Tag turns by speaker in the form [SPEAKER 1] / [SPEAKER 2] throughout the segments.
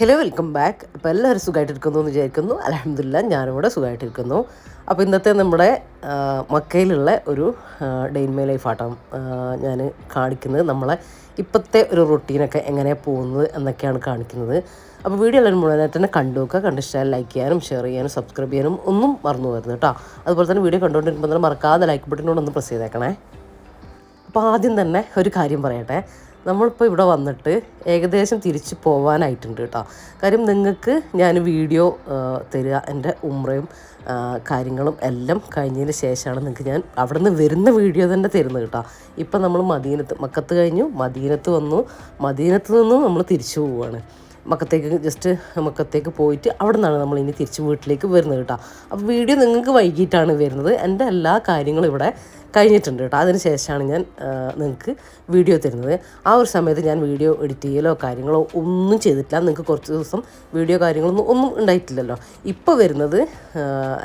[SPEAKER 1] Hello welcome back അപ്പോൾ എല്ലാവരും സുഖമായിട്ടിരിക്കുന്നു എന്ന് വിചാരിക്കുന്നു. അലഹമില്ല ഞാനിവിടെ സുഖമായിട്ടിരിക്കുന്നു അപ്പോൾ ഇന്നത്തെ നമ്മുടെ മക്കയിലുള്ള ഒരു ഡെയിൻ മൈ ലൈഫ് ഞാൻ കാണിക്കുന്നത്. നമ്മളെ ഇപ്പോഴത്തെ ഒരു റൊട്ടീനൊക്കെ എങ്ങനെയാണ് പോകുന്നത് എന്നൊക്കെയാണ് കാണിക്കുന്നത്. അപ്പോൾ വീഡിയോ എല്ലാവരും മുഴുവനായിട്ട് തന്നെ കണ്ടു നോക്കുക. കണ്ടിഷ്ടാൽ ലൈക്ക് ചെയ്യാനും ഷെയർ ചെയ്യാനും സബ്സ്ക്രൈബ് ചെയ്യാനും ഒന്നും മറന്നു വരുന്നു കേട്ടോ. അതുപോലെ തന്നെ വീഡിയോ കണ്ടുകൊണ്ടിരിക്കുമ്പോൾ തന്നെ മറക്കാതെ ലൈക്ക് ബട്ടനോട് ഒന്ന് പ്രസ് ചെയ്തേക്കണേ. അപ്പോൾ ആദ്യം തന്നെ ഒരു കാര്യം പറയട്ടെ. നമ്മളിപ്പോൾ ഇവിടെ വന്നിട്ട് ഏകദേശം തിരിച്ച് പോകാനായിട്ടുണ്ട് കേട്ടോ. കാര്യം നിങ്ങൾക്ക് ഞാൻ വീഡിയോ തരിക എന്റെ ഉമ്രയും കാര്യങ്ങളും എല്ലാം കഴിഞ്ഞതിന് ശേഷമാണ് നിങ്ങൾക്ക് ഞാൻ അവിടെ നിന്ന് വരുന്ന വീഡിയോ തന്നെ തരുന്നത് കേട്ടോ. ഇപ്പം നമ്മൾ മദീനത്ത് മക്കത്ത് കഴിഞ്ഞു മദീനത്ത് വന്നു മദീനത്ത് നിന്നും നമ്മൾ തിരിച്ചു പോവുകയാണ് മക്കത്തേക്ക് ജസ്റ്റ് മക്കത്തേക്ക് പോയിട്ട് അവിടെ നിന്നാണ് നമ്മൾ ഇനി തിരിച്ച് വീട്ടിലേക്ക് വരുന്നത് കേട്ടോ. അപ്പോൾ വീഡിയോ നിങ്ങൾക്ക് വൈകിട്ടാണ് വരുന്നത്. എന്റെ എല്ലാ കാര്യങ്ങളും ഇവിടെ കഴിഞ്ഞിട്ടുണ്ട് കേട്ടോ. അതിന് ശേഷമാണ് ഞാൻ നിങ്ങൾക്ക് വീഡിയോ തരുന്നത്. ആ ഒരു സമയത്ത് ഞാൻ വീഡിയോ എഡിറ്റ് ചെയ്യലോ കാര്യങ്ങളോ ഒന്നും ചെയ്തിട്ടില്ല. നിങ്ങൾക്ക് കുറച്ച് ദിവസം വീഡിയോ കാര്യങ്ങളൊന്നും ഒന്നും ഉണ്ടായിട്ടില്ലല്ലോ. ഇപ്പോൾ വരുന്നത്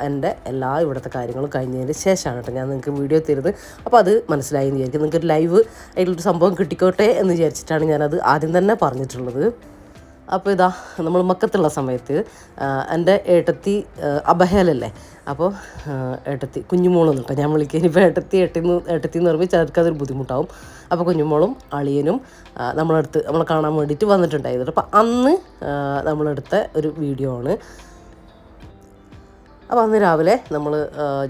[SPEAKER 1] എന്റെ എല്ലാ ഇവിടുത്തെ കാര്യങ്ങളും കഴിഞ്ഞതിന് ശേഷമാണ് കേട്ടോ ഞാൻ നിങ്ങൾക്ക് വീഡിയോ തരുന്നത്. അപ്പോൾ അത് മനസ്സിലായി എന്ന് വിചാരിക്കും നിങ്ങൾക്ക് ഒരു ലൈവ് അതിലൊരു സംഭവം കിട്ടിക്കോട്ടെ എന്ന് വിചാരിച്ചിട്ടാണ് ഞാനത് ആദ്യം തന്നെ പറഞ്ഞിട്ടുള്ളത്. അപ്പോൾ ഇതാ നമ്മൾ മക്കത്തുള്ള സമയത്ത് എന്റെ ഏട്ടത്തി അബഹേലല്ലേ? അപ്പോൾ ഏട്ടത്തി കുഞ്ഞുമോളൊന്നും കേട്ടോ. ഞാൻ വിളിക്കുക ഇനിയിപ്പോൾ ഏട്ടത്തി ഏട്ടിന്ന് ഏട്ടത്തി എന്ന് പറയുമ്പോൾ ചിലർക്ക് അതൊരു ബുദ്ധിമുട്ടാവും. അപ്പോൾ കുഞ്ഞുമോളും അളിയനും നമ്മളടുത്ത് നമ്മളെ കാണാൻ വേണ്ടിയിട്ട് വന്നിട്ടുണ്ടായിരുന്നു അപ്പോൾ അന്ന് നമ്മളെടുത്ത ഒരു വീഡിയോ ആണ്. അപ്പോൾ അന്ന് രാവിലെ നമ്മൾ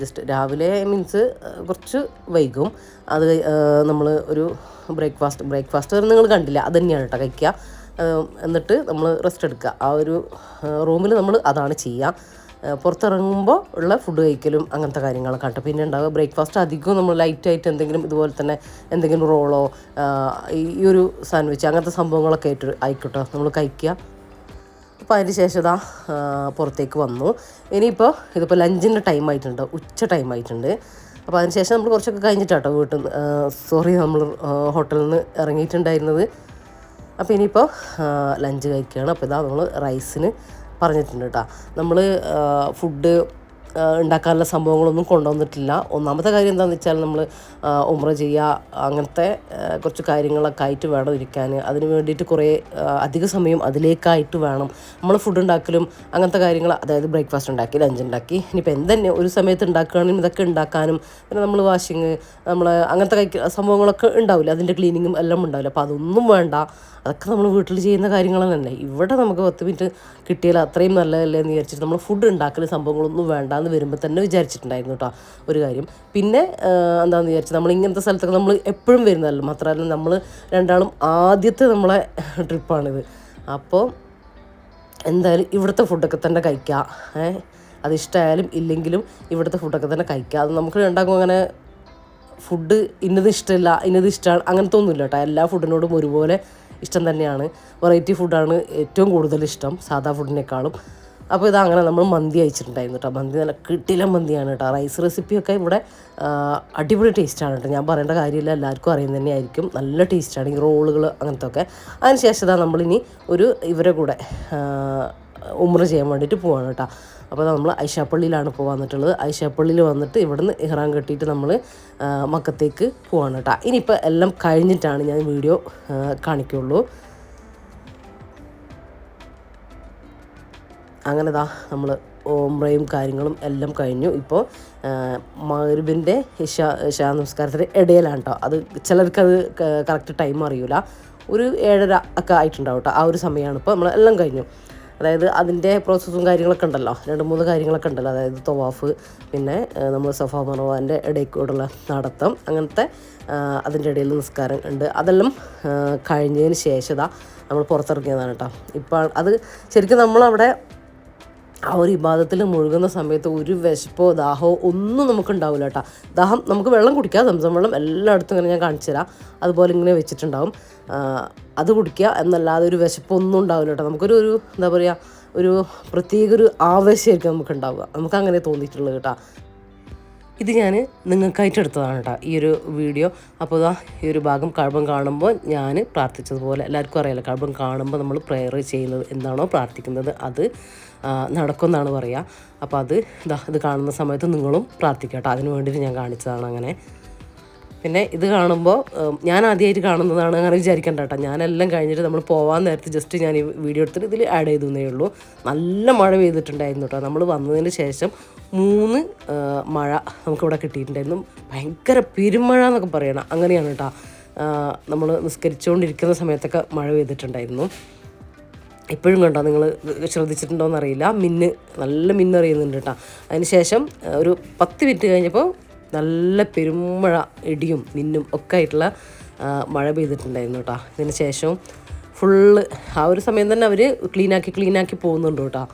[SPEAKER 1] ജസ്റ്റ് രാവിലെ മീൻസ് കുറച്ച് വൈകും. അത് നമ്മൾ ഒരു ബ്രേക്ക്ഫാസ്റ്റ് ബ്രേക്ക്ഫാസ്റ്റ് നിങ്ങൾ കണ്ടില്ല. അത് തന്നെയാണ് കേട്ടോ കഴിക്കുക. എന്നിട്ട് നമ്മൾ റെസ്റ്റ് എടുക്കുക. ആ ഒരു റൂമിൽ നമ്മൾ അതാണ് ചെയ്യുക. പുറത്തിറങ്ങുമ്പോൾ ഉള്ള ഫുഡ് കഴിക്കലും അങ്ങനത്തെ കാര്യങ്ങളൊക്കെ കേട്ടോ പിന്നെ ഉണ്ടാവുക ബ്രേക്ക്ഫാസ്റ്റ് അധികവും നമ്മൾ ലൈറ്റായിട്ട് എന്തെങ്കിലും ഇതുപോലെ തന്നെ എന്തെങ്കിലും റോളോ ഈ ഒരു സാൻഡ്വിച്ച് അങ്ങനത്തെ സംഭവങ്ങളൊക്കെ ആയിട്ട് ആയിക്കോട്ടെ. നമ്മൾ കഴിക്കുക. അപ്പോൾ അതിന് ശേഷം ഇതാ പുറത്തേക്ക് വന്നു. ഇനിയിപ്പോൾ ഇതിപ്പോൾ ലഞ്ചിന്റെ ടൈം ആയിട്ടുണ്ട്. ഉച്ച ടൈം ആയിട്ടുണ്ട്. അപ്പോൾ അതിന് ശേഷം നമ്മൾ കുറച്ചൊക്കെ കഴിഞ്ഞിട്ടാട്ടോ വീട്ടിൽ നിന്ന് സോറി നമ്മൾ ഹോട്ടലിൽ നിന്ന് ഇറങ്ങിയിട്ടുണ്ടായിരുന്നത്. അപ്പോൾ ഇനിയിപ്പോൾ ലഞ്ച് കഴിക്കുകയാണ് അപ്പോൾ ഇതാ നമ്മൾ റൈസിന് പറഞ്ഞിട്ടുണ്ട് കേട്ടോ നമ്മൾ ഫുഡ് ഉണ്ടാക്കാനുള്ള സംഭവങ്ങളൊന്നും കൊണ്ടുവന്നിട്ടില്ല. ഒന്നാമത്തെ കാര്യം എന്താണെന്ന് വെച്ചാൽ നമ്മൾ ഉമ്ര ചെയ്യുക അങ്ങനത്തെ കുറച്ച് കാര്യങ്ങളൊക്കെ ആയിട്ട് വേണം ഇരിക്കാൻ അതിന് വേണ്ടിയിട്ട് കുറേ അധിക സമയം അതിലേക്കായിട്ട് വേണം. നമ്മൾ ഫുഡ് ഉണ്ടാക്കലും അങ്ങനത്തെ കാര്യങ്ങൾ അതായത് ബ്രേക്ക്ഫാസ്റ്റ് ഉണ്ടാക്കി ലഞ്ച് ഉണ്ടാക്കി. ഇനിയിപ്പോൾ എന്തെന്നെ ഒരു സമയത്ത് ഉണ്ടാക്കുകയാണെങ്കിൽ ഇതൊക്കെ ഉണ്ടാക്കാനും പിന്നെ നമ്മൾ വാഷിങ് നമ്മൾ അങ്ങനത്തെ സംഭവങ്ങളൊക്കെ ഉണ്ടാവില്ല? അതിന്റെ ക്ലീനിങ്ങും എല്ലാം ഉണ്ടാവില്ല? അപ്പോൾ അതൊന്നും വേണ്ട. അതൊക്കെ നമ്മൾ വീട്ടിൽ ചെയ്യുന്ന കാര്യങ്ങൾ തന്നെ. ഇവിടെ നമുക്ക് പത്ത് മിനിറ്റ് കിട്ടിയാൽ അത്രയും നല്ലതല്ലേ എന്ന് വിചാരിച്ചിട്ട് നമ്മൾ ഫുഡ് ഉണ്ടാക്കൽ സംഭവങ്ങളൊന്നും വേണ്ടാന്ന് വരുമ്പോൾ തന്നെ വിചാരിച്ചിട്ടുണ്ടായിരുന്നു കേട്ടോ ഒരു കാര്യം. പിന്നെ എന്താണെന്ന് വിചാരിച്ചാൽ നമ്മൾ ഇങ്ങനത്തെ സ്ഥലത്തൊക്കെ നമ്മൾ എപ്പോഴും വരുന്നതല്ലോ? മാത്രമല്ല നമ്മൾ രണ്ടാളും ആദ്യത്തെ നമ്മളെ ട്രിപ്പാണിത്. അപ്പോൾ എന്തായാലും ഇവിടുത്തെ ഫുഡൊക്കെ തന്നെ കഴിക്കുക അത് ഇഷ്ടമായാലും ഇല്ലെങ്കിലും ഇവിടുത്തെ ഫുഡൊക്കെ തന്നെ കഴിക്കുക അത് നമുക്ക് രണ്ടാക്കും അങ്ങനെ ഫുഡ് ഇന്നത് ഇഷ്ടമില്ല ഇന്നത് ഇഷ്ടമാണ് അങ്ങനത്തെ ഒന്നുമില്ല കേട്ടോ എല്ലാ ഫുഡിനോടും ഒരുപോലെ ഇഷ്ടം തന്നെയാണ്. വെറൈറ്റി ഫുഡാണ് ഏറ്റവും കൂടുതൽ ഇഷ്ടം സാധാ ഫുഡിനേക്കാളും അപ്പോൾ ഇത് അങ്ങനെ നമ്മൾ മന്തി അയച്ചിട്ടുണ്ടായിരുന്നു കേട്ടോ മന്തി നല്ല കിട്ടില മന്തിയാണ് കേട്ടോ റൈസ് റെസിപ്പിയൊക്കെ ഇവിടെ അടിപൊളി ടേസ്റ്റാണ് കേട്ടോ ഞാൻ പറയേണ്ട കാര്യമില്ല എല്ലാവർക്കും അറിയുന്നത് തന്നെയായിരിക്കും. നല്ല ടേസ്റ്റാണ് ഈ റോളുകൾ അങ്ങനത്തെ ഒക്കെ അതിനുശേഷം നമ്മളിനി ഒരു ഇവരെ കൂടെ ഉമ്ര ചെയ്യാൻ വേണ്ടിയിട്ട് പോവാണ് കേട്ടോ അപ്പോൾ നമ്മൾ ഐഷാപ്പള്ളിയിലാണ് ഇപ്പോൾ വന്നിട്ടുള്ളത് ഐഷാപ്പള്ളിയിൽ വന്നിട്ട് ഇവിടുന്ന് ഇഹ്റാൻ കെട്ടിയിട്ട് നമ്മൾ മക്കത്തേക്ക് പോവാണ് കേട്ടോ ഇനിയിപ്പോൾ എല്ലാം കഴിഞ്ഞിട്ടാണ് ഞാൻ വീഡിയോ കാണിക്കുള്ളൂ. അങ്ങനെ ദാ നമ്മൾ ഓംറയും കാര്യങ്ങളും എല്ലാം കഴിഞ്ഞു. ഇപ്പോൾ മരുബിന്റെ ഇഷാ ഇഷാ നമസ്കാരത്തിന്റെ ഇടയിലാണ് കേട്ടോ അത് ചിലർക്കത് കറക്റ്റ് ടൈം അറിയില്ല ഒരു ഏഴര ഒക്കെ ആയിട്ടുണ്ടാവും കേട്ടോ ആ ഒരു സമയമാണ് ഇപ്പോൾ നമ്മൾ എല്ലാം കഴിഞ്ഞു. അതായത് അതിന്റെ പ്രോസസ്സും കാര്യങ്ങളൊക്കെ ഉണ്ടല്ലോ. രണ്ട് മൂന്ന് കാര്യങ്ങളൊക്കെ ഉണ്ടല്ലോ. അതായത് തവാഫ് പിന്നെ നമ്മൾ സഫ മറവാന്റെ ഇടയിൽ കൂടെയുള്ള നടത്തം അങ്ങനത്തെ അതിന്റെ ഇടയിൽ നിസ്കാരം ഉണ്ട്. അതെല്ലാം കഴിഞ്ഞതിന് ശേഷം നമ്മൾ പുറത്തിറങ്ങിയതാണ് കേട്ടോ ഇപ്പോൾ അത് ശരിക്കും നമ്മളവിടെ ആ ഒരു വിഭാഗത്തിൽ മുഴുകുന്ന സമയത്ത് ഒരു വിശപ്പോ ദാഹമോ ഒന്നും നമുക്ക് ഉണ്ടാവില്ല കേട്ടോ. ദാഹം നമുക്ക് വെള്ളം കുടിക്കാം സംസം വെള്ളം എല്ലായിടത്തും ഇങ്ങനെ ഞാൻ കാണിച്ചു തരാം. അതുപോലെ ഇങ്ങനെ വെച്ചിട്ടുണ്ടാവും. അത് കുടിക്കുക എന്നല്ലാതെ ഒരു വിശപ്പൊന്നും ഉണ്ടാവില്ല കേട്ടോ. നമുക്കൊരു ഒരു എന്താ പറയുക ഒരു പ്രത്യേക ഒരു ആവേശമായിരിക്കും നമുക്ക് ഉണ്ടാവുക നമുക്ക് അങ്ങനെ തോന്നിയിട്ടുള്ളത് കേട്ടോ. ഇത് ഞാൻ നിങ്ങൾക്കായിട്ട് എടുത്തതാണ് കേട്ടോ ഈ ഒരു വീഡിയോ. അപ്പോൾ ഇതാ ഈ ഒരു ഭാഗം കഴമ്പം കാണുമ്പോൾ ഞാൻ പ്രാർത്ഥിച്ചതുപോലെ എല്ലാവർക്കും അറിയാലോ കഴമ്പം കാണുമ്പോൾ നമ്മൾ പ്രെയർ ചെയ്യുന്നത് എന്താണോ പ്രാർത്ഥിക്കുന്നത്. അത് നടക്കുമെന്നാണ് പറയുക അപ്പോൾ അത് ഇതാ ഇത് കാണുന്ന സമയത്ത് നിങ്ങളും പ്രാർത്ഥിക്കുക കേട്ടോ അതിന് വേണ്ടിയിട്ട് ഞാൻ കാണിച്ചതാണ് അങ്ങനെ. പിന്നെ ഇത് കാണുമ്പോൾ ഞാൻ ആദ്യമായിട്ട് കാണുന്നതാണ് അങ്ങനെ വിചാരിക്കേണ്ട കേട്ടോ. ഞാനെല്ലാം കഴിഞ്ഞിട്ട് നമ്മൾ പോകാൻ നേരത്ത് ജസ്റ്റ് ഞാൻ ഈ വീഡിയോ എടുത്തിട്ട് ഇതിൽ ആഡ് ചെയ്തേ ഉള്ളൂ. നല്ല മഴ പെയ്തിട്ടുണ്ടായിരുന്നു കേട്ടോ. നമ്മൾ വന്നതിന് ശേഷം മൂന്ന് മഴ നമുക്കിവിടെ കിട്ടിയിട്ടുണ്ടായിരുന്നു. ഭയങ്കര പെരുമഴ എന്നൊക്കെ പറയണം. അങ്ങനെയാണ് കേട്ടോ. നമ്മൾ നിസ്കരിച്ചുകൊണ്ടിരിക്കുന്ന സമയത്തൊക്കെ മഴ പെയ്തിട്ടുണ്ടായിരുന്നു. ഇപ്പോഴും കണ്ടോ നിങ്ങൾ ശ്രദ്ധിച്ചിട്ടുണ്ടോ എന്നറിയില്ല മിന്ന് നല്ല മിന്ന് അറിയുന്നുണ്ട് കേട്ടോ അതിന് ശേഷം ഒരു പത്ത് മിനിറ്റ് കഴിഞ്ഞപ്പോൾ നല്ല പെരുമഴ ഇടിയും മിന്നും ഒക്കെ ആയിട്ടുള്ള മഴ പെയ്തിട്ടുണ്ടായിരുന്നു കേട്ടോ ഇതിന് ശേഷം ഫുള്ള് ആ ഒരു സമയം തന്നെ അവർ ക്ലീനാക്കി ക്ലീനാക്കി പോകുന്നുണ്ട് കേട്ടോ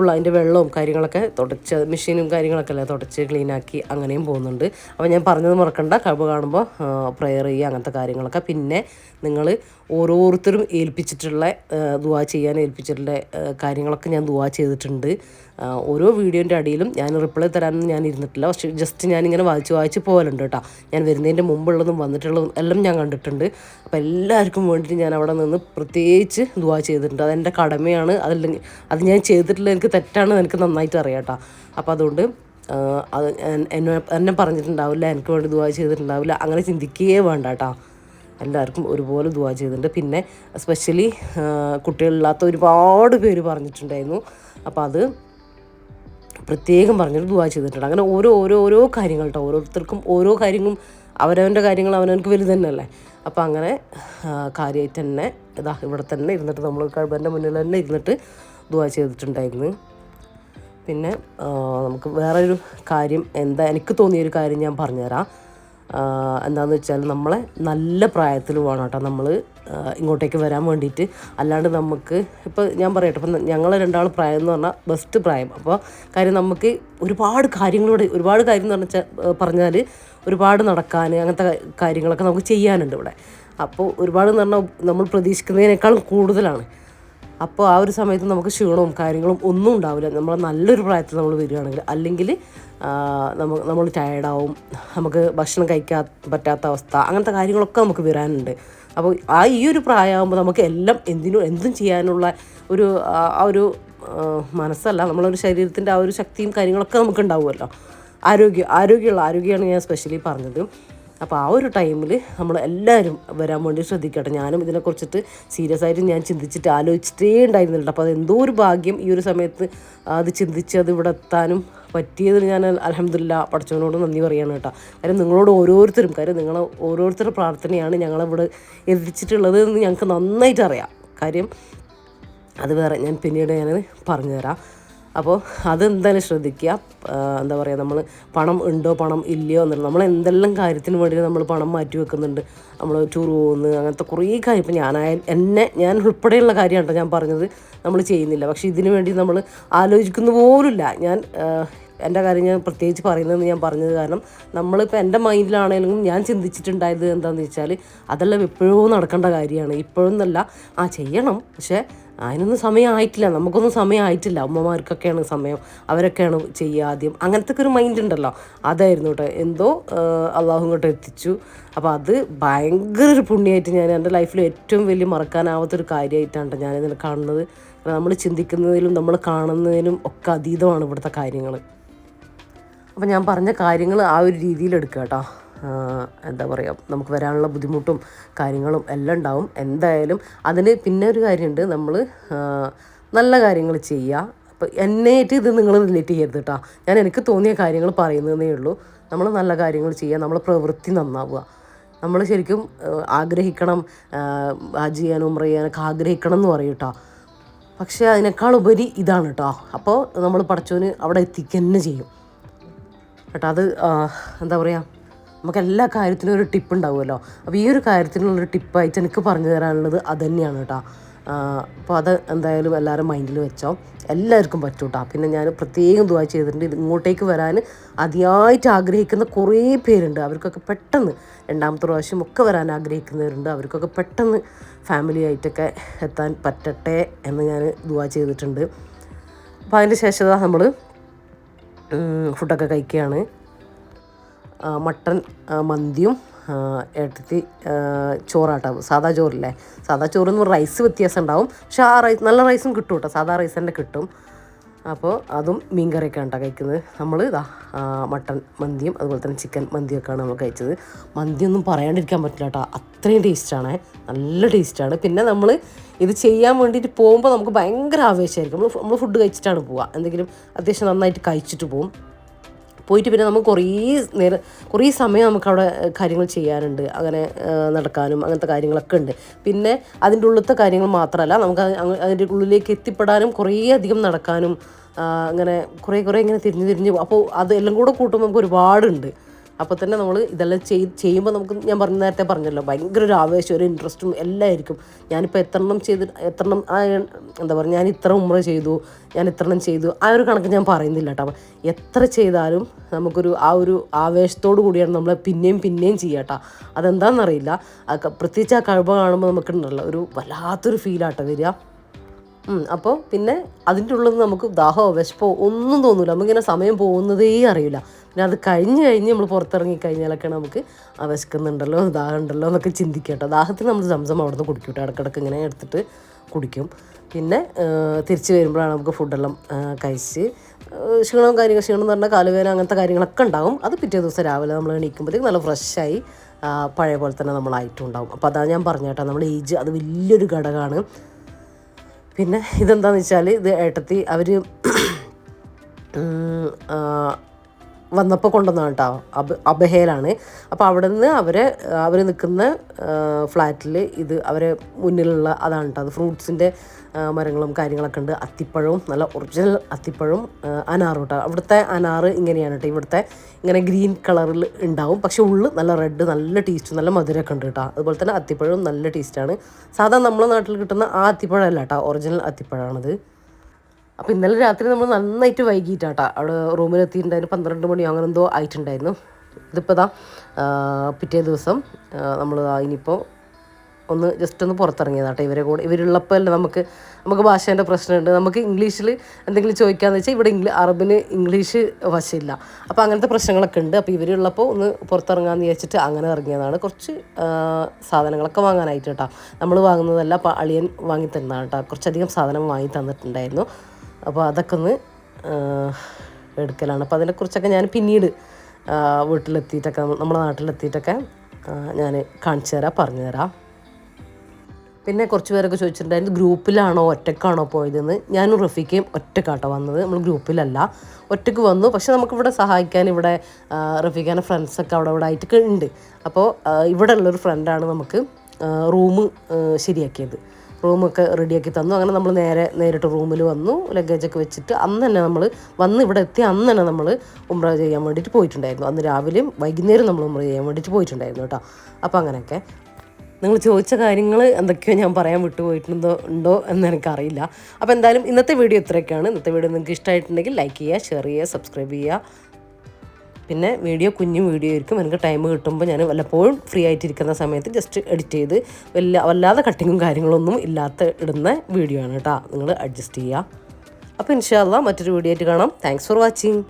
[SPEAKER 1] ഫുൾ അതിന്റെ വെള്ളവും കാര്യങ്ങളൊക്കെ തുടച്ച് മെഷീനും കാര്യങ്ങളൊക്കെ അല്ലേ തുടച്ച് ക്ലീനാക്കി അങ്ങനെയും പോകുന്നുണ്ട്. അപ്പോൾ ഞാൻ പറഞ്ഞത് മറക്കണ്ട. കബ് കാണുമ്പോൾ പ്രെയർ ചെയ്യുക അങ്ങനത്തെ കാര്യങ്ങളൊക്കെ. പിന്നെ നിങ്ങൾ ഓരോരുത്തരും ഏൽപ്പിച്ചിട്ടുള്ള ദുവാ ചെയ്യാൻ ഏൽപ്പിച്ചിട്ടുള്ള കാര്യങ്ങളൊക്കെ ഞാൻ ദുവാ ചെയ്തിട്ടുണ്ട്. ഓരോ വീഡിയോന്റെ അടിയിലും ഞാൻ റിപ്ലൈ തരാനൊന്നും ഞാൻ ഇരുന്നിട്ടില്ല. പക്ഷേ ജസ്റ്റ് ഞാനിങ്ങനെ വായിച്ച് വായിച്ച് പോകലുണ്ട് കേട്ടോ. ഞാൻ വരുന്നതിന്റെ മുമ്പുള്ളതും വന്നിട്ടുള്ളതും എല്ലാം ഞാൻ കണ്ടിട്ടുണ്ട്. അപ്പോൾ എല്ലാവർക്കും വേണ്ടിയിട്ട് ഞാൻ അവിടെ നിന്ന് പ്രത്യേകിച്ച് ദുവാ ചെയ്തിട്ടുണ്ട്. അതെന്റെ കടമയാണ്. അതല്ലെങ്കിൽ അത് ഞാൻ ചെയ്തിട്ടില്ല എനിക്ക് തെറ്റാണ് എനിക്ക് നന്നായിട്ട് അറിയാം കേട്ടോ. അപ്പോൾ അതുകൊണ്ട് അത് എന്നെ എന്നെ പറഞ്ഞിട്ടുണ്ടാവില്ല. എനിക്ക് വേണ്ടി ദുവാ ചെയ്തിട്ടുണ്ടാവില്ല. അങ്ങനെ ചിന്തിക്കുകയേ വേണ്ട കേട്ടോ. എല്ലാവർക്കും ഒരുപോലെ ദുവാ ചെയ്തിട്ടുണ്ട്. പിന്നെ സ്പെഷ്യലി കുട്ടികളില്ലാത്ത ഒരുപാട് പേര് പറഞ്ഞിട്ടുണ്ടായിരുന്നു. അപ്പോൾ അത് പ്രത്യേകം പറഞ്ഞിട്ട് ദുവാ ചെയ്തിട്ടുണ്ട്. അങ്ങനെ ഓരോ ഓരോ ഓരോ കാര്യങ്ങൾ കേട്ടോ ഓരോരുത്തർക്കും ഓരോ കാര്യങ്ങളും അവനവന്റെ കാര്യങ്ങൾ അവനവർക്ക് വലുത് തന്നെയല്ലേ അപ്പോൾ അങ്ങനെ കാര്യമായിട്ട് തന്നെ ഇതാ ഇവിടെ തന്നെ ഇരുന്നിട്ട് നമ്മൾ കഴിവന്റെ മുന്നിൽ തന്നെ ഇരുന്നിട്ട് ദുവാ ചെയ്തിട്ടുണ്ടായിരുന്നു. പിന്നെ നമുക്ക് വേറൊരു കാര്യം എന്താ എനിക്ക് തോന്നിയൊരു കാര്യം ഞാൻ പറഞ്ഞുതരാം. എന്താണെന്ന് വെച്ചാൽ നമ്മളെ നല്ല പ്രായത്തിൽ വേണം കേട്ടോ നമ്മൾ ഇങ്ങോട്ടേക്ക് വരാൻ വേണ്ടിയിട്ട്. അല്ലാണ്ട് നമുക്ക് ഇപ്പോൾ ഞാൻ പറയട്ടെ ഇപ്പം ഞങ്ങൾ രണ്ടാൾ പ്രായം എന്ന് പറഞ്ഞാൽ ബെസ്റ്റ് പ്രായം. അപ്പോൾ കാര്യം നമുക്ക് ഒരുപാട് കാര്യങ്ങളോട് ഒരുപാട് കാര്യം എന്ന് പറഞ്ഞാൽ പറഞ്ഞാൽ ഒരുപാട് നടക്കാൻ അങ്ങനത്തെ കാര്യങ്ങളൊക്കെ നമുക്ക് ചെയ്യാനുണ്ട് ഇവിടെ. അപ്പോൾ ഒരുപാട് എന്ന് പറഞ്ഞാൽ നമ്മൾ പ്രതീക്ഷിക്കുന്നതിനേക്കാളും കൂടുതലാണ്. അപ്പോൾ ആ ഒരു സമയത്ത് നമുക്ക് ക്ഷീണവും കാര്യങ്ങളും ഒന്നും ഉണ്ടാവില്ല. നമ്മൾ നല്ലൊരു പ്രായത്തിൽ നമ്മൾ വരികയാണെങ്കിൽ അല്ലെങ്കിൽ നമ്മൾ നമ്മൾ ടയർഡാവും നമുക്ക് ഭക്ഷണം കഴിക്കാൻ പറ്റാത്ത അവസ്ഥ അങ്ങനത്തെ കാര്യങ്ങളൊക്കെ നമുക്ക് വരാനുണ്ട്. അപ്പോൾ ആ ഈ ഒരു പ്രായമാകുമ്പോൾ നമുക്ക് എല്ലാം എന്തിനും എന്തും ചെയ്യാനുള്ള ഒരു ആ ഒരു മനസ്സല്ല. നമ്മളൊരു ശരീരത്തിന്റെ ആ ഒരു ശക്തിയും കാര്യങ്ങളൊക്കെ നമുക്ക് ഉണ്ടാവുമല്ലോ. ആരോഗ്യം ആരോഗ്യമുള്ള ആരോഗ്യമാണ് ഞാൻ സ്പെഷ്യലി പറഞ്ഞത്. അപ്പോൾ ആ ഒരു ടൈമിൽ നമ്മൾ എല്ലാവരും വരാൻ വേണ്ടി ശ്രദ്ധിക്കട്ടെ. ഞാനും ഇതിനെക്കുറിച്ചിട്ട് സീരിയസ് ആയിട്ട് ഞാൻ ചിന്തിച്ചിട്ട് ആലോചിച്ചിട്ടേ ഉണ്ടായിരുന്നില്ല. അപ്പോൾ അത് എന്തോ ഒരു ഭാഗ്യം ഈ ഒരു സമയത്ത് അത് ചിന്തിച്ച് അത് ഇവിടെ എത്താനും പറ്റിയതിൽ ഞാൻ അലഹമില്ല പഠിച്ചവനോട് നന്ദി പറയാണ് കേട്ടോ. കാര്യം നിങ്ങളോട് ഓരോരുത്തരും കാര്യം നിങ്ങൾ ഓരോരുത്തരുടെ പ്രാർത്ഥനയാണ് ഞങ്ങളിവിടെ എത്തിച്ചിട്ടുള്ളത് എന്ന് ഞങ്ങൾക്ക് നന്നായിട്ട് അറിയാം. കാര്യം അത് വേറെ ഞാൻ പിന്നീട് ഞാൻ പറഞ്ഞു തരാം അപ്പോൾ അതെന്തായാലും ശ്രദ്ധിക്കുക. എന്താ പറയുക നമ്മൾ പണം ഉണ്ടോ പണം ഇല്ലയോ എന്നുള്ളത് നമ്മൾ എന്തെല്ലാം കാര്യത്തിന് വേണ്ടി നമ്മൾ പണം മാറ്റി വെക്കുന്നുണ്ട്. നമ്മൾ ടൂർ പോകുന്നു അങ്ങനത്തെ കുറേ കാര്യം ഇപ്പം ഞാനായാലും എന്നെ ഞാൻ ഉൾപ്പെടെയുള്ള കാര്യമാണ് ഞാൻ പറഞ്ഞത് നമ്മൾ ചെയ്യുന്നില്ല. പക്ഷേ ഇതിനു വേണ്ടി നമ്മൾ ആലോചിക്കുന്ന പോലുമില്ല. ഞാൻ എന്റെ കാര്യം ഞാൻ പ്രത്യേകിച്ച് പറയുന്നതെന്ന് ഞാൻ പറഞ്ഞത് കാരണം നമ്മളിപ്പോൾ എന്റെ മൈൻഡിലാണെങ്കിലും ഞാൻ ചിന്തിച്ചിട്ടുണ്ടായത് എന്താണെന്ന് വെച്ചാൽ അതെല്ലാം എപ്പോഴും നടക്കേണ്ട കാര്യമാണ്. ഇപ്പോഴൊന്നല്ല ആ ചെയ്യണം. പക്ഷേ അതിനൊന്നും സമയമായിട്ടില്ല. നമുക്കൊന്നും സമയമായിട്ടില്ല. അമ്മമാർക്കൊക്കെയാണ് സമയം. അവരൊക്കെയാണ് ചെയ്യുക ആദ്യം. അങ്ങനത്തെ ഒരു മൈൻഡ് ഉണ്ടല്ലോ. അതായിരുന്നു കേട്ടോ എന്തോ അള്ളാഹു ഇങ്ങോട്ട് എത്തിച്ചു. അപ്പോൾ അത് ഭയങ്കര ഒരു പുണ്യമായിട്ട് ഞാൻ എന്റെ ലൈഫിൽ ഏറ്റവും വലിയ മറക്കാനാവാത്തൊരു കാര്യമായിട്ടാണ് ഞാനിതിനെ കാണുന്നത്. നമ്മൾ ചിന്തിക്കുന്നതിലും നമ്മൾ കാണുന്നതിനും ഒക്കെ അതീതമാണ് ഇവിടുത്തെ കാര്യങ്ങൾ അപ്പോൾ ഞാൻ പറഞ്ഞ കാര്യങ്ങൾ ആ ഒരു രീതിയിൽ എടുക്കുക കേട്ടോ എന്താ പറയുക നമുക്ക് വരാനുള്ള ബുദ്ധിമുട്ടും കാര്യങ്ങളും എല്ലാം ഉണ്ടാവും. എന്തായാലും അതിന് പിന്നെ ഒരു കാര്യമുണ്ട്. നമ്മൾ നല്ല കാര്യങ്ങൾ ചെയ്യുക അപ്പോൾ എന്നേറ്റ് ഇത് നിങ്ങൾ റിലേറ്റ് ചെയ്യരുത് കേട്ടോ ഞാൻ എനിക്ക് തോന്നിയ കാര്യങ്ങൾ പറയുന്നതേ ഉള്ളൂ. നമ്മൾ നല്ല കാര്യങ്ങൾ ചെയ്യുക നമ്മളെ പ്രവൃത്തി നന്നാവുക. നമ്മൾ ശരിക്കും ആഗ്രഹിക്കണം ഹാജ് ചെയ്യാനും ഉംറ ചെയ്യാനൊക്കെ ആഗ്രഹിക്കണം എന്ന് പറയും കേട്ടോ പക്ഷേ അതിനേക്കാൾ ഉപരി ഇതാണ് കേട്ടോ അപ്പോൾ നമ്മൾ പഠിച്ചവന് അവിടെ എത്തിക്കുക തന്നെ ചെയ്യും. കേട്ടോ അത് എന്താ പറയുക നമുക്ക് എല്ലാ കാര്യത്തിലും ഒരു ടിപ്പ് ഉണ്ടാവുമല്ലോ. അപ്പോൾ ഈ ഒരു കാര്യത്തിനുള്ളൊരു ടിപ്പായിട്ട് എനിക്ക് പറഞ്ഞു തരാനുള്ളത് അത് തന്നെയാണ് കേട്ടോ അപ്പോൾ അത് എന്തായാലും എല്ലാവരും മൈൻഡിൽ വെച്ചോ. എല്ലാവർക്കും പറ്റും കേട്ടോ പിന്നെ ഞാൻ പ്രത്യേകം ദുവാ ചെയ്തിട്ടുണ്ട്. ഇങ്ങോട്ടേക്ക് വരാൻ അതിയായിട്ട് ആഗ്രഹിക്കുന്ന കുറേ പേരുണ്ട്. അവർക്കൊക്കെ പെട്ടെന്ന് രണ്ടാമത്തെ പ്രാവശ്യം ഒക്കെ വരാൻ ആഗ്രഹിക്കുന്നവരുണ്ട്. അവർക്കൊക്കെ പെട്ടെന്ന് ഫാമിലി ആയിട്ടൊക്കെ എത്താൻ പറ്റട്ടെ എന്ന് ഞാൻ ദുവാ ചെയ്തിട്ടുണ്ട്. അപ്പോൾ അതിന്റെ ശേഷം നമ്മൾ ഫുഡൊക്കെ കഴിക്കുകയാണ് ആ, മട്ടൻ മന്തിയും ഏട്ടത്തി ചോറാട്ടോ. സാദാ ചോറില്ലേ? സാദാ ചോറിന് റൈസ് വ്യത്യാസം ഉണ്ടാവും. പക്ഷെ ആ റൈസ് നല്ല റൈസും കിട്ടും കേട്ടോ സാധാ റൈസ് തന്നെ കിട്ടും. അപ്പോൾ അതും മീൻ കറിയൊക്കെ കേട്ടോ കഴിക്കുന്നത്. നമ്മൾ ഇതാ മട്ടൺ മന്തിയും അതുപോലെ തന്നെ ചിക്കൻ മന്തിയൊക്കെയാണ് നമ്മൾ കഴിച്ചത്. മന്തിയൊന്നും പറയാണ്ടിരിക്കാൻ പറ്റില്ല കേട്ടോ. അത്രയും ടേസ്റ്റാണ് നല്ല ടേസ്റ്റാണ് പിന്നെ നമ്മൾ ഇത് ചെയ്യാൻ വേണ്ടിയിട്ട് പോകുമ്പോൾ നമുക്ക് ഭയങ്കര ആവേശമായിരിക്കും. നമ്മൾ നമ്മൾ ഫുഡ് കഴിച്ചിട്ടാണ് പോവുക. എന്തെങ്കിലും അത്യാവശ്യം നന്നായിട്ട് കഴിച്ചിട്ട് പോകും പോയിട്ട് പിന്നെ നമുക്ക് കുറേ നേരം കുറേ സമയം നമുക്ക് അവിടെ കാര്യങ്ങൾ ചെയ്യാനുണ്ട്. അങ്ങനെ നടക്കാനും അങ്ങനത്തെ കാര്യങ്ങളൊക്കെ ഉണ്ട്. പിന്നെ അതിന്റെ ഉള്ളിലത്തെ കാര്യങ്ങൾ മാത്രമല്ല നമുക്ക് അതിന്റെ ഉള്ളിലേക്ക് എത്തിപ്പെടാനും കുറേ അധികം നടക്കാനും അങ്ങനെ കുറേ കുറേ ഇങ്ങനെ തിരിഞ്ഞ് തിരിഞ്ഞ് അപ്പോൾ അത് എല്ലാം കൂടെ കൂട്ടുമ്പോൾ നമുക്ക് ഒരുപാടുണ്ട്. അപ്പോൾ തന്നെ നമ്മൾ ഇതെല്ലാം ചെയ് ചെയ്യുമ്പോൾ നമുക്ക് ഞാൻ പറഞ്ഞ നേരത്തെ പറഞ്ഞല്ലോ ഭയങ്കര ഒരു ആവേശം ഒരു ഇൻട്രസ്റ്റും എല്ലാം ആയിരിക്കും ഞാനിപ്പോൾ എത്രണ്ണം ചെയ്ത് ആ, എന്താ പറയുക ഞാൻ ഇത്ര ഉമ്ര ചെയ്തു ഞാൻ ഇത്രണ്ണം ചെയ്തു ആ ഒരു കണക്ക് ഞാൻ പറയുന്നില്ല കേട്ടോ. എത്ര ചെയ്താലും നമുക്കൊരു ആ ഒരു ആവേശത്തോടു കൂടിയാണ് നമ്മൾ പിന്നെയും പിന്നെയും ചെയ്യാട്ടോ അതെന്താണെന്നറിയില്ല പ്രത്യേകിച്ച് ആ കഴിവ് കാണുമ്പോൾ നമുക്കുണ്ടല്ലോ ഒരു വല്ലാത്തൊരു ഫീലാട്ടോ വരിക. അപ്പോൾ പിന്നെ അതിന്റെ ഉള്ളിൽ നമുക്ക് ദാഹമോ വിശപ്പോ ഒന്നും തോന്നില്ല നമുക്കിങ്ങനെ സമയം പോകുന്നതേ അറിയില്ല. പിന്നെ അത് കഴിഞ്ഞ് കഴിഞ്ഞ് നമ്മൾ പുറത്തിറങ്ങി കഴിഞ്ഞാലൊക്കെ നമുക്ക് ആ വിശക്കുന്നുണ്ടല്ലോ ദാഹം ഉണ്ടല്ലോ എന്നൊക്കെ ചിന്തിക്കട്ടോ ദാഹത്തിന് നമ്മൾ സംസം അവിടെ നിന്ന് കുടിക്കും കേട്ടോ. ഇടക്കിടക്ക് ഇങ്ങനെ എടുത്തിട്ട് കുടിക്കും. പിന്നെ തിരിച്ച് വരുമ്പോഴാണ് നമുക്ക് ഫുഡെല്ലാം കഴിച്ച് ക്ഷീണവും കാര്യങ്ങൾ ക്ഷീണം എന്ന് പറഞ്ഞാൽ കാലുവേന അങ്ങനത്തെ കാര്യങ്ങളൊക്കെ ഉണ്ടാവും. അത് പിറ്റേ ദിവസം രാവിലെ നമ്മൾ എണീക്കുമ്പോഴത്തേക്ക് നല്ല ഫ്രഷായി പഴയ പോലെ തന്നെ നമ്മളായിട്ടുണ്ടാകും അപ്പോൾ അതാണ് ഞാൻ പറഞ്ഞു കേട്ടോ. നമ്മുടെ ഏജ് അത് വലിയൊരു ഘടകമാണ്. പിന്നെ ഇതെന്താണെന്ന് വെച്ചാൽ ഇത് ഏട്ടത്തി അവർ വന്നപ്പോൾ കൊണ്ടുവന്നതാണ് കേട്ടോ. അബ് അബഹേലാണ്. അപ്പോൾ അവിടെ നിന്ന് അവരെ അവർ നിൽക്കുന്ന ഫ്ലാറ്റിൽ ഇത് അവരെ മുന്നിലുള്ള അതാണ് കേട്ടോ. അത് ഫ്രൂട്ട്സിന്റെ മരങ്ങളും കാര്യങ്ങളൊക്കെ ഉണ്ട്. അത്തിപ്പഴവും നല്ല ഒറിജിനൽ അത്തിപ്പഴവും അനാറും കേട്ടോ. അവിടുത്തെ അനാറ് ഇങ്ങനെയാണ് കേട്ടോ. ഇവിടുത്തെ ഇങ്ങനെ ഗ്രീൻ കളറിൽ ഉണ്ടാവും. പക്ഷേ ഉള്ള് നല്ല റെഡ് നല്ല ടേസ്റ്റ് നല്ല മധുരമൊക്കെ ഉണ്ട് കേട്ടോ. അതുപോലെ തന്നെ അത്തിപ്പഴവും നല്ല ടേസ്റ്റാണ്. സാധാരണ നമ്മളെ നാട്ടിൽ കിട്ടുന്ന ആ അത്തിപ്പഴമല്ല കേട്ടോ. ഒറിജിനൽ അത്തിപ്പഴമാണത്. അപ്പോൾ ഇന്നലെ രാത്രി നമ്മൾ നന്നായിട്ട് വൈകിട്ടാട്ടാ. അവിടെ റൂമിലെത്തിയിട്ടുണ്ടായിരുന്നു പന്ത്രണ്ട് മണി അങ്ങനെ എന്തോ ആയിട്ടുണ്ടായിരുന്നു. ഇതിപ്പോൾ ഇതാ ആ, പിറ്റേ ദിവസം നമ്മൾ ഇനിയിപ്പോൾ ഒന്ന് ജസ്റ്റ് ഒന്ന് പുറത്തിറങ്ങിയതാട്ടെ ഇവരെ കൂടെ. ഇവരുള്ളപ്പോൾ അല്ലേ നമുക്ക് നമുക്ക് ഭാഷേന്റെ പ്രശ്നമുണ്ട്. നമുക്ക് ഇംഗ്ലീഷിൽ എന്തെങ്കിലും ചോദിക്കാന്ന് വെച്ചാൽ ഇവിടെ ഇംഗ്ലീ അറബിന് ഇംഗ്ലീഷ് വശമില്ല. അപ്പോൾ അങ്ങനത്തെ പ്രശ്നങ്ങളൊക്കെ ഉണ്ട്. അപ്പോൾ ഇവരുള്ളപ്പോൾ ഒന്ന് പുറത്തിറങ്ങാമെന്ന് വിചാരിച്ചിട്ട് അങ്ങനെ ഇറങ്ങിയതാണ്. കുറച്ച് സാധനങ്ങളൊക്കെ വാങ്ങാനായിട്ട് കേട്ടോ നമ്മൾ വാങ്ങുന്നതല്ല. അപ്പോൾ അളിയൻ വാങ്ങി തന്നതാണ് കേട്ടോ കുറച്ചധികം സാധനം വാങ്ങി തന്നിട്ടുണ്ടായിരുന്നു. അപ്പോൾ അതൊക്കെ ഒന്ന് എടുക്കലാണ്. അപ്പോൾ അതിനെക്കുറിച്ചൊക്കെ ഞാൻ പിന്നീട് വീട്ടിലെത്തിയിട്ടൊക്കെ നമ്മുടെ നാട്ടിലെത്തിയിട്ടൊക്കെ ഞാൻ കാണിച്ചു തരാം പറഞ്ഞു തരാം. പിന്നെ കുറച്ച് പേരൊക്കെ ചോദിച്ചിട്ടുണ്ടായിരുന്നു ഗ്രൂപ്പിലാണോ ഒറ്റക്കാണോ പോയതെന്ന്. ഞാനും റഫീഖയും ഒറ്റക്കാട്ടോ വന്നത്. നമ്മൾ ഗ്രൂപ്പിലല്ല. ഒറ്റയ്ക്ക് വന്നു. പക്ഷെ നമുക്കിവിടെ സഹായിക്കാൻ ഇവിടെ റഫീഖാന്റെ ഫ്രണ്ട്സൊക്കെ അവിടെ ഇവിടെ ആയിട്ടൊക്കെ ഉണ്ട്. അപ്പോൾ ഇവിടെ ഉള്ളൊരു ഫ്രണ്ടാണ് നമുക്ക് റൂം ശരിയാക്കിയത്. റൂമൊക്കെ റെഡിയാക്കി തന്നു. അങ്ങനെ നമ്മൾ നേരെ നേരിട്ട് റൂമിൽ വന്നു. ലഗേജൊക്കെ വെച്ചിട്ട് അന്ന് തന്നെ നമ്മൾ വന്ന് ഇവിടെ എത്തി അന്ന് തന്നെ നമ്മൾ ഉമ്ര ചെയ്യാൻ വേണ്ടിയിട്ട് പോയിട്ടുണ്ടായിരുന്നു. അന്ന് രാവിലെയും വൈകുന്നേരം നമ്മൾ ഉമ്ര ചെയ്യാൻ വേണ്ടിയിട്ട് പോയിട്ടുണ്ടായിരുന്നു കേട്ടോ. അപ്പോൾ അങ്ങനെയൊക്കെ. നിങ്ങൾ ചോദിച്ച കാര്യങ്ങൾ എന്തൊക്കെയോ ഞാൻ പറയാൻ വിട്ടുപോയിട്ടുണ്ടോ ഉണ്ടോ എന്ന് എനിക്കറിയില്ല. അപ്പോൾ എന്തായാലും ഇന്നത്തെ വീഡിയോ ഇത്രയൊക്കെയാണ്. ഇന്നത്തെ വീഡിയോ നിങ്ങൾക്ക് ഇഷ്ടമായിട്ടുണ്ടെങ്കിൽ ലൈക്ക് ചെയ്യുക ഷെയർ ചെയ്യുക സബ്സ്ക്രൈബ് ചെയ്യുക. പിന്നെ വീഡിയോ കുഞ്ഞു വീഡിയോ ആയിരിക്കും. എനിക്ക് ടൈം കിട്ടുമ്പോൾ ഞാൻ വല്ലപ്പോഴും ഫ്രീ ആയിട്ടിരിക്കുന്ന സമയത്ത് ജസ്റ്റ് എഡിറ്റ് ചെയ്ത് വല്ല വല്ലാതെ കട്ടിങ്ങും കാര്യങ്ങളൊന്നും ഇല്ലാത്ത ഇടുന്ന വീഡിയോ ആണ് കേട്ടോ. നിങ്ങൾ അഡ്ജസ്റ്റ് ചെയ്യുക. അപ്പോൾ ഇൻഷാല്ല മറ്റൊരു വീഡിയോ ആയിട്ട് കാണാം. Thanks for watching